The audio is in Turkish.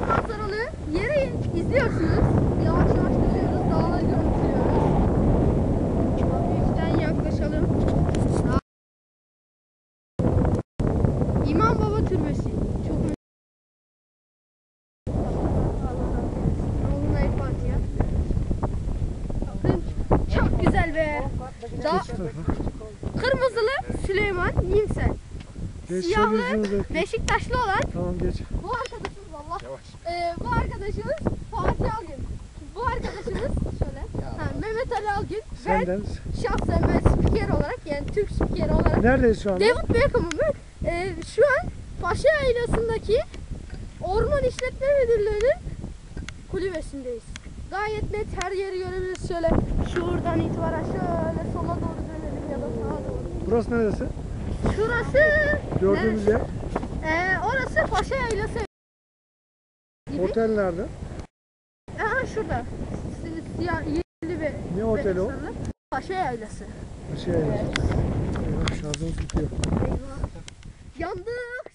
manzaralı yeri izliyorsunuz. Yavaş yavaş dönüyoruz, dağları görüntülüyoruz. Büyükten yaklaşalım. İmam Baba Türbesi. Çok önemli. Çok güzel be. Da Kırmızılı Süleyman Yimsel. Siyahlı Beşiktaşlı olan. Tamam geç. Bu ee, bu arkadaşımız Fatih Algün. Bu arkadaşımız şöyle. Ha, Mehmet Ali Algün. Ben Senden. şahsen ben spiker olarak yani Türk spikeri olarak Neredeyiz şu anda? David Beckham'ım ben. Ee, şu an Paşa Yaylası'ndaki Orman İşletme Müdürlüğü'nün kulübesindeyiz. Gayet net her yeri görebiliriz. Şöyle şuradan itibaren şöyle sola doğru dönelim ya da sağa doğru. Burası neresi? Şurası Gördüğümüz yer. Ee, orası Paşa Yaylası gibi. Otel nerede? Aha şurada. Si- Siyah yeşilli ve Ne oteli o? Paşa Yaylası. Şey, Eyvah şarjımız bitiyor. Eyvah. Yandık.